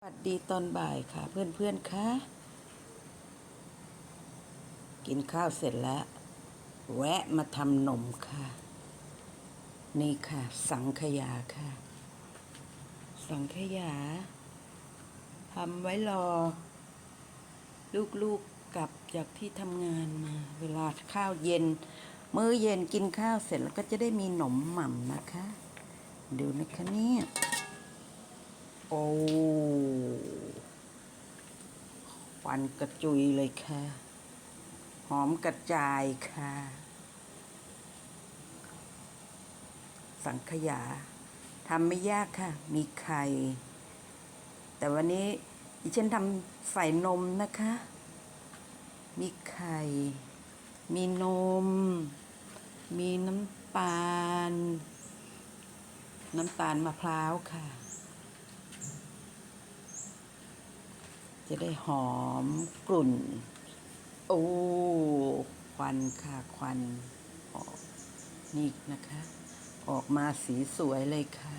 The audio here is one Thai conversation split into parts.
สวัสดีตอนบ่ายค่ะเพื่อนๆคะกินข้าวเสร็จแล้ว แวะมาทำนมค่ะ นี่ค่ะ สังขยาค่ะ สังขยาทำไว้รอ ลูกๆกลับจากที่ทำงานมา เวลาข้าวเย็น มื้อเย็นกินข้าวเสร็จแล้วก็จะได้มีหนมหม่ำนะคะ ดูนะคะเนี่ยโอ้ควันกระจุยเลยค่ะ หอมกระจายค่ะ สังขยาทำไม่ยากค่ะ มีไข่ แต่วันนี้ดิฉันทำใส่นมนะคะ มีไข่ มีนม มีน้ำตาล น้ำตาลมะพร้าวค่ะ จะได้หอมกลุ่น โอ้ควันค่ะควันออกนี่นะคะ ออกมาสีสวยเลยค่ะ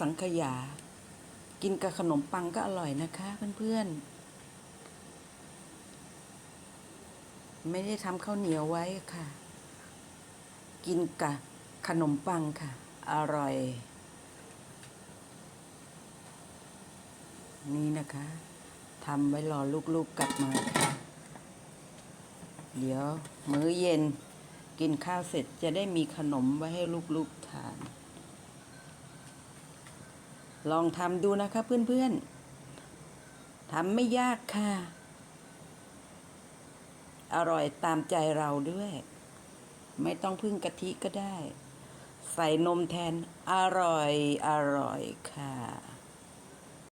สังขยา กินกับขนมปังก็อร่อยนะคะเพื่อนๆ ไม่ได้ทำข้าวเหนียวไว้ค่ะ กินกับ ขนมปังค่ะ อร่อย นี่นะคะทำไว้รอลูกๆกกลับมาค่ะ เดี๋ยว มื้อเย็นกินข้าวเสร็จจะได้มีขนมไว้ให้ลูกๆทาน ลองทำดูนะคะเพื่อนๆทำไม่ยากค่ะ อร่อยตามใจเราด้วย ไม่ต้องพึ่งกะทิก็ได้ ใส่นมแทนอร่อยอร่อยค่ะ